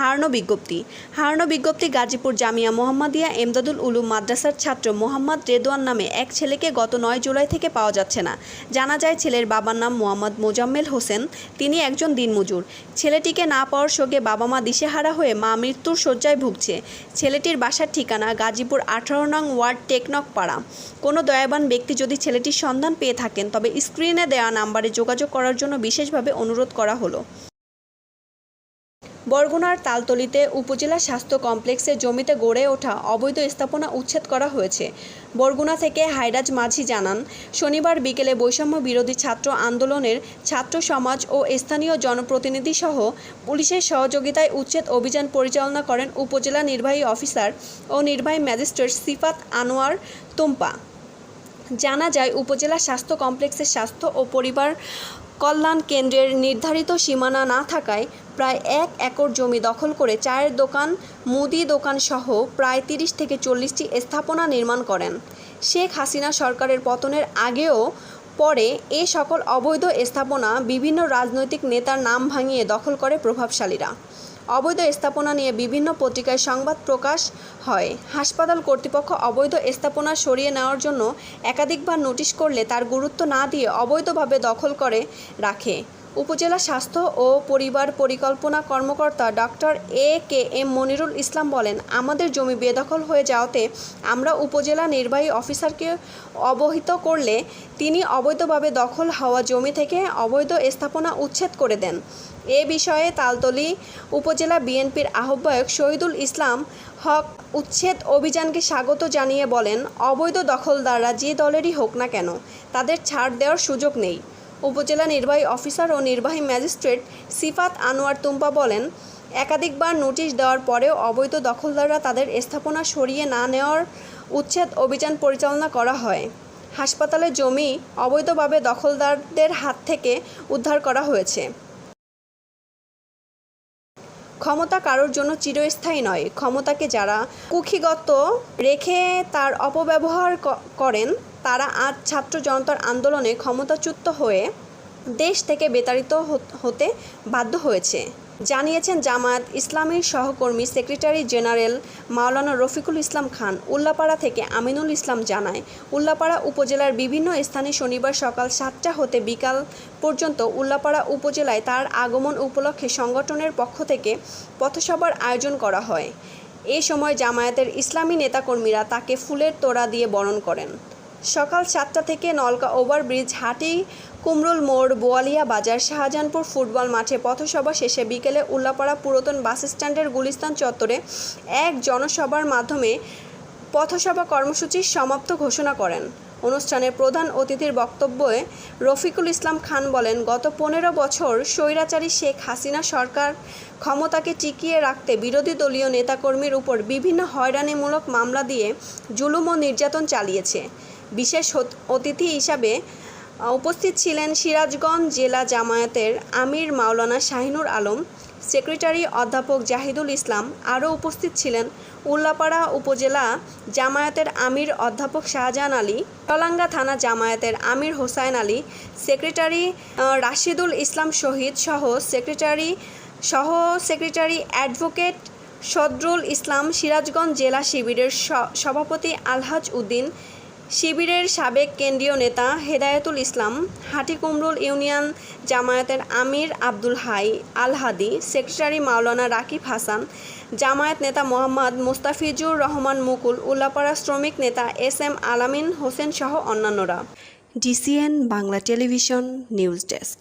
হারানো বিজ্ঞপ্তি। হারানো বিজ্ঞপ্তি গাজীপুর জামিয়া মোহাম্মদিয়া এমদাদুল উলুম মাদ্রাসার ছাত্র মোহাম্মদ রেদওয়ান নামে এক ছেলেকে গত নয় জুলাই থেকে পাওয়া যাচ্ছে না। জানা যায় ছেলের বাবার নাম মোহাম্মদ মোজাম্মেল হোসেন, তিনি একজন দিনমজুর। ছেলেটিকে না পাওয়ার শোকে বাবা মা দিশেহারা হয়ে মা মৃত্যুর শয্যায় ভুগছে। ছেলেটির বাসার ঠিকানা গাজীপুর আঠারো নং ওয়ার্ড টেকনক পাড়া। কোনো দয়াবান ব্যক্তি যদি ছেলেটির সন্ধান পেয়ে থাকেন, তবে স্ক্রিনে দেওয়া নাম্বারে যোগাযোগ করার জন্য বিশেষভাবে অনুরোধ করা হলো। বরগুনার তালতলিতে উপজেলা স্বাস্থ্য কমপ্লেক্সে জমিতে গড়ে ওঠা অবৈধ স্থাপনা উচ্ছেদ করা হয়েছে। বরগুনা থেকে হাইরাজ মাঝি জানান, শনিবার বিকেলে বৈষম্য বিরোধী ছাত্র আন্দোলনের ছাত্র সমাজ ও স্থানীয় জনপ্রতিনিধি সহ পুলিশের সহযোগিতায় উচ্ছেদ অভিযান পরিচালনা করেন উপজেলা নির্বাহী অফিসার ও নির্বাহী ম্যাজিস্ট্রেট সিফাত আনোয়ার তুম্পা। জানা যায়, উপজেলা স্বাস্থ্য কমপ্লেক্সের স্বাস্থ্য ও পরিবার কল্যাণ কেন্দ্রের নির্ধারিত সীমানা না থাকায় প্রায় এক একর জমি দখল করে চায়ের দোকান, মুদি দোকান সহ প্রায় তিরিশ থেকে চল্লিশটি স্থাপনা নির্মাণ করেন। শেখ হাসিনা সরকারের পতনের আগেও পরে এ সকল অবৈধ স্থাপনা বিভিন্ন রাজনৈতিক নেতার নাম ভাঙিয়ে দখল করে প্রভাবশালীরা। অবৈধ স্থাপনা নিয়ে বিভিন্ন পত্রিকায় সংবাদ প্রকাশ হয়। হাসপাতাল কর্তৃপক্ষ অবৈধ স্থাপনা সরিয়ে নেওয়ার জন্য একাধিকবার নোটিশ করলে তার গুরুত্ব না দিয়ে অবৈধভাবে দখল করে রাখে। উপজেলা স্বাস্থ্য ও পরিবার পরিকল্পনা কর্মকর্তা doctor A K M Monirul Islam বলেন, আমাদের জমি বেদখল হয়ে যাওয়াতে আমরা উপজেলা নির্বাহী অফিসারকে অবহিত করলে তিনি অবৈধভাবে দখল হওয়া জমি থেকে অবৈধ স্থাপনা উচ্ছেদ করে দেন। এ বিষয়ে তালতলি উপজেলা বিএনপির আহ্বায়ক শহীদুল ইসলাম হক উচ্ছেদ অভিযানকে স্বাগত জানিয়ে বলেন, অবৈধ দখলদাররা যে দলেরই হোক না কেন, তাদের ছাড় দেওয়ার সুযোগ নেই। উপজেলা নির্বাহী অফিসার ও নির্বাহী ম্যাজিস্ট্রেট সিফাত আনোয়ার তুম্পা বলেন, একাধিকবার নোটিশ দেওয়ার পরেও অবৈধ দখলদাররা তাদের স্থাপনা সরিয়ে না নেওয়ার উচ্ছেদ অভিযান পরিচালনা করা হয়। হাসপাতালের জমি অবৈধভাবে দখলদারদের হাত থেকে উদ্ধার করা হয়েছে। ক্ষমতা কারোর জন্য চিরস্থায়ী নয়। ক্ষমতাকে যারা কুখিগত রেখে তার অপব্যবহার করেন, তারা আজ ছাত্র জনতার আন্দোলনে ক্ষমতাচ্যুত হয়ে দেশ থেকে বেতাড়িত হতে বাধ্য হয়েছে। জানিয়েছেন জামায়াত ইসলামীর সহকর্মী সেক্রেটারি জেনারেল মাওলানা রফিকুল ইসলাম খান। উল্লাপাড়া থেকে আমিনুল ইসলাম জানায়, উল্লাপাড়া উপজেলার বিভিন্ন স্থানে শনিবার সকাল সাতটা হতে বিকাল পর্যন্ত উল্লাপাড়া উপজেলায় তার আগমন উপলক্ষে সংগঠনের পক্ষ থেকে পথসভার আয়োজন করা হয়। এ সময় জামায়াতের ইসলামী নেতাকর্মীরা তাকে ফুলের তোড়া দিয়ে বরণ করেন। সকাল সাতটা থেকে নলকা ওভারব্রিজ হাটি কুমরুল মোড়, বোয়ালিয়া বাজার, শাহজাহানপুর ফুটবল মাঠে পথসভা শেষে বিকেলে উল্লাপাড়া পুরাতন বাস স্ট্যান্ডের গুলিস্তান চত্বরে এক জনসভার মাধ্যমে পথসভা কর্মসূচির সমাপ্ত ঘোষণা করেন। অনুষ্ঠানে প্রধান অতিথির বক্তব্যে রফিকুল ইসলাম খান বলেন, গত পনেরো বছর স্বৈরাচারী শেখ হাসিনা সরকার ক্ষমতাকে টিকিয়ে রাখতে বিরোধী দলীয় নেতাকর্মীর উপর বিভিন্ন হয়রানিমূলক মামলা দিয়ে জুলুম ও নির্যাতন চালিয়েছে। বিশেষ অতিথি হিসাবে উপস্থিত ছিলেন সিরাজগঞ্জ জেলা জামায়াতের আমির মাওলানা শাহিনুর আলম, সেক্রেটারি অধ্যাপক জাহিদুল ইসলাম, আরও উপস্থিত ছিলেন উল্লাপাড়া উপজেলা জামায়াতের আমির অধ্যাপক শাহজাহান আলী টলাঙ্গা থানা জামায়াতের আমির হোসাইন আলী, সেক্রেটারি রাশিদুল ইসলাম শহীদ সহ সেক্রেটারি সহ সেক্রেটারি অ্যাডভোকেট সদরুল ইসলাম সিরাজগঞ্জ জেলা শিবিরের সভাপতি আলহাজ উদ্দিন শিবিরের সাবেক কেন্দ্রীয় নেতা হেদায়েতুল ইসলাম, হাটিকুমরুল ইউনিয়ন জামায়াতের আমির আব্দুল হাই আল হাদি সেক্রেটারি মাওলানা রাকিব হাসান, জামায়াত নেতা মোহাম্মদ মুস্তাফিজুর রহমান মুকুল, উল্লাপাড়া শ্রমিক নেতা এস এম আলামিন হোসেন সহ অন্যান্যরা। DCN Bangla television, news desk.